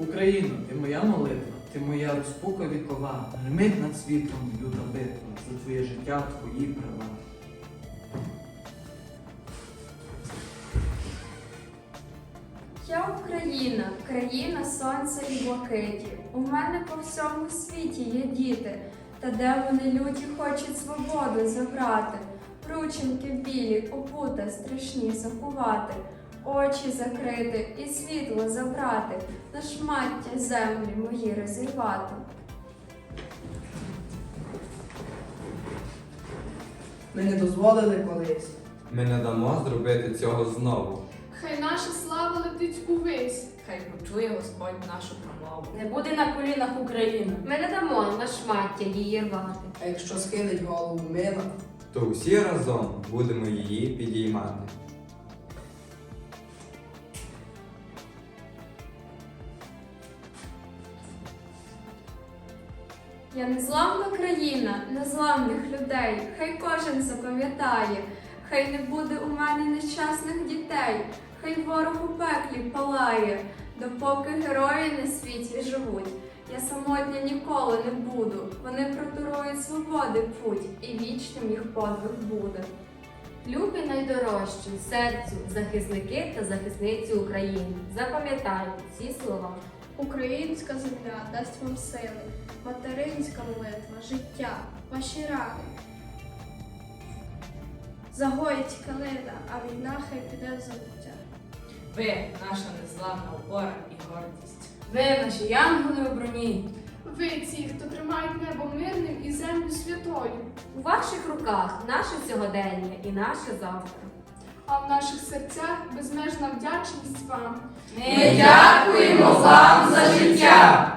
Україно, ти моя молитва, ти моя розпука вікова, гримить над світлом люта битва, за твоє життя, твої права. Я Україна, країна сонця і блакиті. У мене по всьому світі є діти, та де вони люті хочуть свободу забрати, рученьки білі, опута страшні заховати, очі закрити і світло забрати, на шмаття землі мої розірвати. Ми не дозволили колись. Ми не дамо зробити цього знову. Хай наша слава летить увесь. Хай почує Господь нашу промову. Не буде на колінах Україна. Ми не дамо на шмаття її рвати. А якщо схилить голову мила, То всі разом будемо її підіймати. Я незламна країна, незламних людей, хай кожен запам'ятає, хай не буде у мене нещасних дітей, хай ворог у пеклі палає, допоки герої на світі живуть. Я самотня ніколи не буду. Вони протурують свободи путь, і вічним їх подвиг буде. Любі найдорожчі, серцю, захисники та захисниці України. Запам'ятайте ці слова. Українська земля дасть вам сили, материнська молитва, життя, ваші рани. Загоїть калина, а війна хай піде в забуття. Ви наша незламна опора і гордість. Ви наші янголи у броні. Ви ті, хто тримають небо мирним і землю святою, У ваших руках наше сьогодення і наше завтра. а в наших серцях безмежна вдячність вам. Ми дякуємо вам. ¡Fuera!